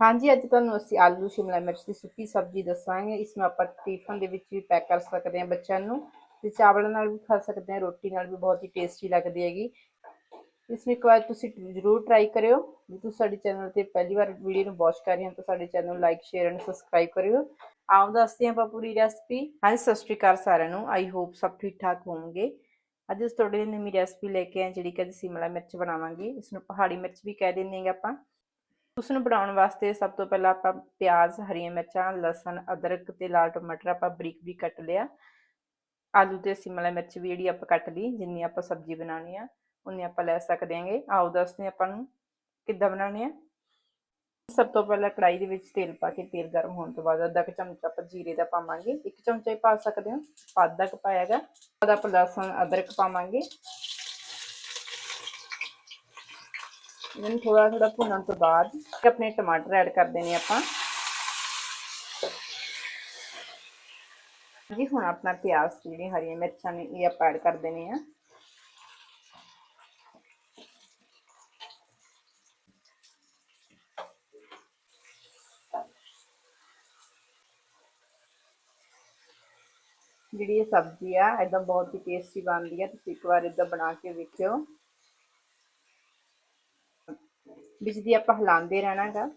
ਹਾਂਜੀ, ਅੱਜ ਤੁਹਾਨੂੰ ਅਸੀਂ ਆਲੂ ਸ਼ਿਮਲਾ ਮਿਰਚ ਦੀ ਸੁੱਕੀ ਸਬਜ਼ੀ ਦੱਸਾਂਗੇ। ਇਸ ਨੂੰ ਆਪਾਂ ਟਿਫਨ ਦੇ ਵਿੱਚ ਵੀ ਪੈਕ ਕਰ ਸਕਦੇ ਹਾਂ ਬੱਚਿਆਂ ਨੂੰ ਤੇ ਚਾਵਲਾਂ ਨਾਲ ਵੀ ਖਾ ਸਕਦੇ ਹਾਂ, ਰੋਟੀ ਨਾਲ ਵੀ ਬਹੁਤ ਹੀ ਟੇਸਟੀ ਲੱਗਦੀ ਹੈਗੀ। ਇਸ ਨੂੰ ਇੱਕ ਵਾਰ ਤੁਸੀਂ ਜ਼ਰੂਰ ਟਰਾਈ ਕਰਿਓ। ਜੇ ਤੁਸੀਂ ਸਾਡੇ ਚੈਨਲ ਤੇ ਪਹਿਲੀ ਵਾਰ ਵੀਡੀਓ ਨੂੰ ਵਾਚ ਕਰ ਰਹੇ ਹੋ ਤਾਂ ਸਾਡੇ ਚੈਨਲ ਨੂੰ ਲਾਈਕ ਸ਼ੇਅਰ ਐਂਡ ਸਬਸਕ੍ਰਾਈਬ ਕਰਿਓ। ਆਓ ਦੱਸਦੇ ਹਾਂ ਆਪਾਂ ਪੂਰੀ ਰੈਸਪੀ ਹਾਂਜੀ, ਸਤਿ ਸ਼੍ਰੀ ਅਕਾਲ ਸਾਰਿਆਂ ਨੂੰ। ਆਈ ਹੋਪ ਸਭ ਠੀਕ ਠਾਕ ਹੋਵੋਗੇ। ਅੱਜ ਅਸੀਂ ਤੁਹਾਡੇ ਲਈ ਨਵੀਂ ਰੈਸਪੀ ਲੈ ਕੇ ਆਏ ਜਿਹੜੀ ਕਿ ਅੱਜ ਸ਼ਿਮਲਾ ਮਿਰਚ ਬਣਾਵਾਂਗੇ। ਇਸ ਨੂੰ ਪਹਾੜੀ ਮਿਰਚ ਵੀ ਕਹਿ ਦਿੰਦੇ ਹਾਂ ਆਪਾਂ। ਉਸ ਨੂੰ ਬਣਾਉਣ ਵਾਸਤੇ ਸਭ ਤੋਂ ਪਹਿਲਾਂ ਆਪਾਂ ਪਿਆਜ਼, ਹਰੀਆਂ ਮਿਰਚਾਂ, ਲਸਣ, ਅਦਰਕ ਤੇ ਲਾਲ ਟਮਾਟਰ ਆਪਾਂ ਬਰੀਕ ਬਰੀਕ ਕੱਟ ਲਿਆ। ਆਲੂ ਤੇ ਸ਼ਿਮਲਾ ਮਿਰਚ ਵੀ ਜਿਹੜੀ ਆਪਾਂ ਕੱਟ ਲਈ, ਜਿੰਨੀ ਆਪਾਂ ਸਬਜ਼ੀ ਬਣਾਉਣੀ ਆ, ਉਨੀ ਆਪਾਂ ਲੈ ਸਕਦੇ ਹਾਂਗੇ ਆਓ ਦੱਸਦੇ ਆਪਾਂ ਨੂੰ ਕਿੱਦਾਂ ਬਣਾਉਣੇ ਆ। ਸਭ ਤੋਂ ਪਹਿਲਾਂ ਕੜਾਈ ਦੇ ਵਿੱਚ ਤੇਲ ਪਾ ਕੇ, ਤੇਲ ਗਰਮ ਹੋਣ ਤੋਂ ਬਾਅਦ ਅੱਧਾ ਚਮਚਾ ਆਪਾਂ ਜੀਰੇ ਦਾ ਪਾਵਾਂਗੇ। ਇੱਕ ਚਮਚਾ ਹੀ ਪਾ ਸਕਦੇ ਹਾਂ, ਅੱਧਾ ਕ ਪਾਇਆਗਾ ਬਾਅਦ ਆਪਾਂ ਲਸਣ, ਅਦਰਕ ਪਾਵਾਂਗੇ। ਇਹਨੂੰ ਥੋੜਾ ਥੋੜਾ ਭੁੰਨਣ ਤੋਂ ਬਾਅਦ ਆਪਣੇ ਟਮਾਟਰ ਐਡ ਕਰ ਦੇਣੇ ਆਪਾਂ। ਜੀ, ਹੁਣ ਆਪਣਾ ਪਿਆਜ਼ ਜਿਹੜੀਆਂ ਹਰੀਆਂ ਮਿਰਚਾਂ ਨੇ ਇਹ ਆਪਾਂ ਐਡ ਕਰ ਦੇਣੇ ਆ। ਜਿਹੜੀ ਇਹ ਸਬਜ਼ੀ ਆ ਇਦਾਂ ਬਹੁਤ ਹੀ ਟੇਸਟੀ ਬਣਦੀ ਆ। ਤੁਸੀਂ ਇੱਕ ਵਾਰ ਇਦਾਂ ਬਣਾ ਕੇ ਵੇਖਿਓ। ਵਿੱਚ ਦੀ ਆਪਾਂ ਹਿਲਾਉਂਦੇ ਰਹਿਣਾਗਾ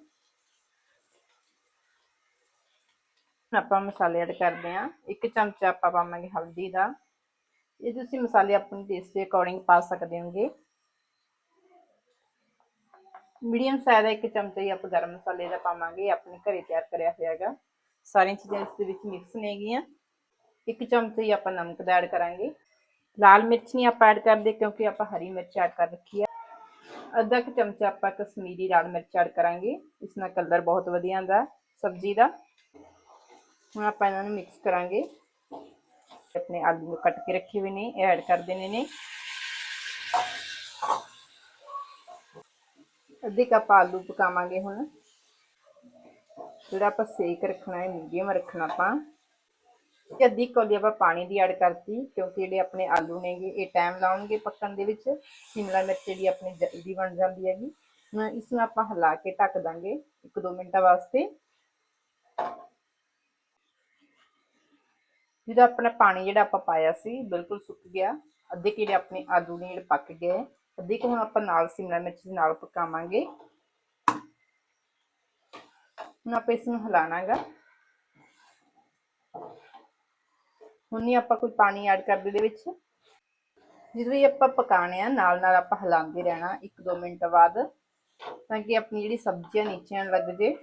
ਆਪਾਂ ਮਸਾਲੇ ਐਡ ਕਰਦੇ ਆ ਇੱਕ ਚਮਚਾ ਆਪਾਂ ਪਾਵਾਂਗੇ ਹਲਦੀ ਦਾ ਇਹ ਤੁਸੀਂ ਮਸਾਲੇ ਆਪਣੇ ਟੇਸਟ ਦੇ ਅਕੋਰਡਿੰਗ ਪਾ ਸਕਦੇ ਹੋਗੇ ਮੀਡੀਅਮ ਸਾਈਜ਼ ਦਾ ਇੱਕ ਚਮਚਾ ਹੀ ਆਪਾਂ ਗਰਮ ਮਸਾਲੇ ਦਾ ਪਾਵਾਂਗੇ ਆਪਣੇ ਘਰੇ ਤਿਆਰ ਕਰਿਆ ਹੋਇਆ ਹੈਗਾ ਸਾਰੀਆਂ ਚੀਜ਼ਾਂ ਇਸ ਦੇ ਵਿੱਚ ਮਿਕਸ ਨੇਗੀਆਂ ਇੱਕ ਚਮਚਾ ਹੀ ਆਪਾਂ ਨਮਕ ਦਾ ਐਡ ਕਰਾਂਗੇ ਲਾਲ ਮਿਰਚ ਨਹੀਂ ਆਪਾਂ ਐਡ ਕਰਦੇ ਕਿਉਂਕਿ ਆਪਾਂ ਹਰੀ ਮਿਰਚ ਐਡ ਕਰ ਰੱਖੀ ਹੈ ਅੱਧਾ ਕੁ ਚਮਚਾ ਆਪਾਂ ਕਸ਼ਮੀਰੀ ਲਾਲ ਮਿਰਚ ਐਡ ਕਰਾਂਗੇ। ਇਸ ਨਾਲ ਕਲਰ ਬਹੁਤ ਵਧੀਆ ਆਉਂਦਾ ਸਬਜ਼ੀ ਦਾ। ਹੁਣ ਆਪਾਂ ਇਹਨਾਂ ਨੂੰ ਮਿਕਸ ਕਰਾਂਗੇ। ਆਪਣੇ ਆਲੂ ਕੱਟ ਕੇ ਰੱਖੇ ਹੋਏ ਨੇ, ਇਹ ਐਡ ਕਰ ਦੇਣੇ ਨੇ। ਅੱਧੇ ਕੱਪ ਆਲੂ ਪਕਾਵਾਂਗੇ ਹੁਣ। ਜਿਹੜਾ ਆਪਾਂ ਸੇਕ ਰੱਖਣਾ ਹੈ ਮੀਡੀਅਮ ਰੱਖਣਾ ਆਪਾਂ। ਤੇ ਅੱਧੀ ਕੌਲੀ ਆਪਾਂ ਪਾਣੀ ਦੀ ਐਡ ਕਰਤੀ, ਕਿਉਂਕਿ ਜਿਹੜੇ ਆਪਣੇ ਆਲੂ ਨੇਗੇ, ਇਹ ਟਾਈਮ ਲਾਉਣਗੇ ਪੱਕਣ ਦੇ ਵਿੱਚ, ਸ਼ਿਮਲਾ ਮਿਰਚ ਜਿਹੜੀ ਆਪਣੀ ਜਲਦੀ ਬਣ ਜਾਂਦੀ ਹੈਗੀ। ਇਸ ਨੂੰ ਆਪਾਂ ਹਿਲਾ ਕੇ ਢੱਕ ਦਾਂਗੇ 1-2 ਮਿੰਟਾਂ ਵਾਸਤੇ। ਜਿਹਦਾ ਆਪਣਾ ਪਾਣੀ ਜਿਹੜਾ ਆਪਾਂ ਪਾਇਆ ਸੀ, ਬਿਲਕੁਲ ਸੁੱਕ ਗਿਆ। ਅੱਧੇ ਕਿਹੜੇ ਆਪਣੇ ਆਲੂ ਨੇ ਜਿਹੜੇ ਪੱਕ ਗਏ। ਅੱਧੇ ਕੁ ਹੁਣ ਆਪਾਂ ਨਾਲ ਸ਼ਿਮਲਾ ਮਿਰਚ ਦੇ ਨਾਲ ਪਕਾਵਾਂਗੇ। ਹੁਣ ਆਪਾਂ ਇਸ ਨੂੰ ਹਿਲਾਣਾਗਾ ਹੁਣ ਨਹੀਂ ਆਪਾਂ ਕੋਈ ਪਾਣੀ ਐਡ ਕਰਦੇ ਦੇ ਵਿੱਚ। ਜਦੋਂ ਇਹ ਆਪਾਂ ਪਕਾਣੇ ਆ, ਨਾਲ ਨਾਲ ਆਪਾਂ ਹਿਲਾਉਂਦੇ ਰਹਿਣਾ 1-2 ਮਿੰਟ ਬਾਅਦ, ਤਾਂ ਕਿ ਆਪਣੀ ਜਿਹੜੀ ਸਬਜ਼ੀਆਂ ਨੀਚੇ ਲੱਗ ਜੇ।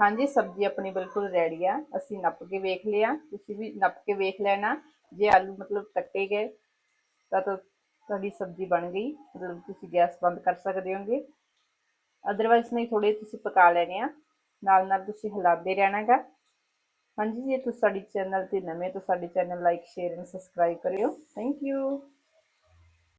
ਹਾਂਜੀ, ਸਬਜ਼ੀ ਆਪਣੀ ਬਿਲਕੁਲ ਰੈਡੀ ਆ। ਅਸੀਂ ਨੱਪ ਕੇ ਵੇਖ ਲਿਆ। ਤੁਸੀਂ ਵੀ ਨੱਪ ਕੇ ਵੇਖ ਲੈਣਾ। ਜੇ ਆਲੂ ਮਤਲਬ ਕੱਟੇ ਗਏ, ਤਾਂ ਤੁਹਾਡੀ ਸਬਜ਼ੀ ਬਣ ਗਈ। ਮਤਲਬ ਤੁਸੀਂ ਗੈਸ ਬੰਦ ਕਰ ਸਕਦੇ ਹੋਗੇ। ਅਦਰਵਾਈਜ਼ ਨਹੀਂ ਥੋੜੇ ਤੁਸੀਂ ਪਕਾ ਲੈਣੇ ਆ। ਨਾਲ ਨਾਲ ਤੁਸੀਂ ਹਿਲਾਉਂਦੇ ਰਹਿਣਾਗਾ। ਹਾਂਜੀ, ਜੇ ਤੁਸੀਂ ਸਾਡੇ ਚੈਨਲ ਤੇ ਨਵੇਂ ਤਾਂ ਸਾਡੇ channel like share and subscribe ਕਰਿਓ। Thank you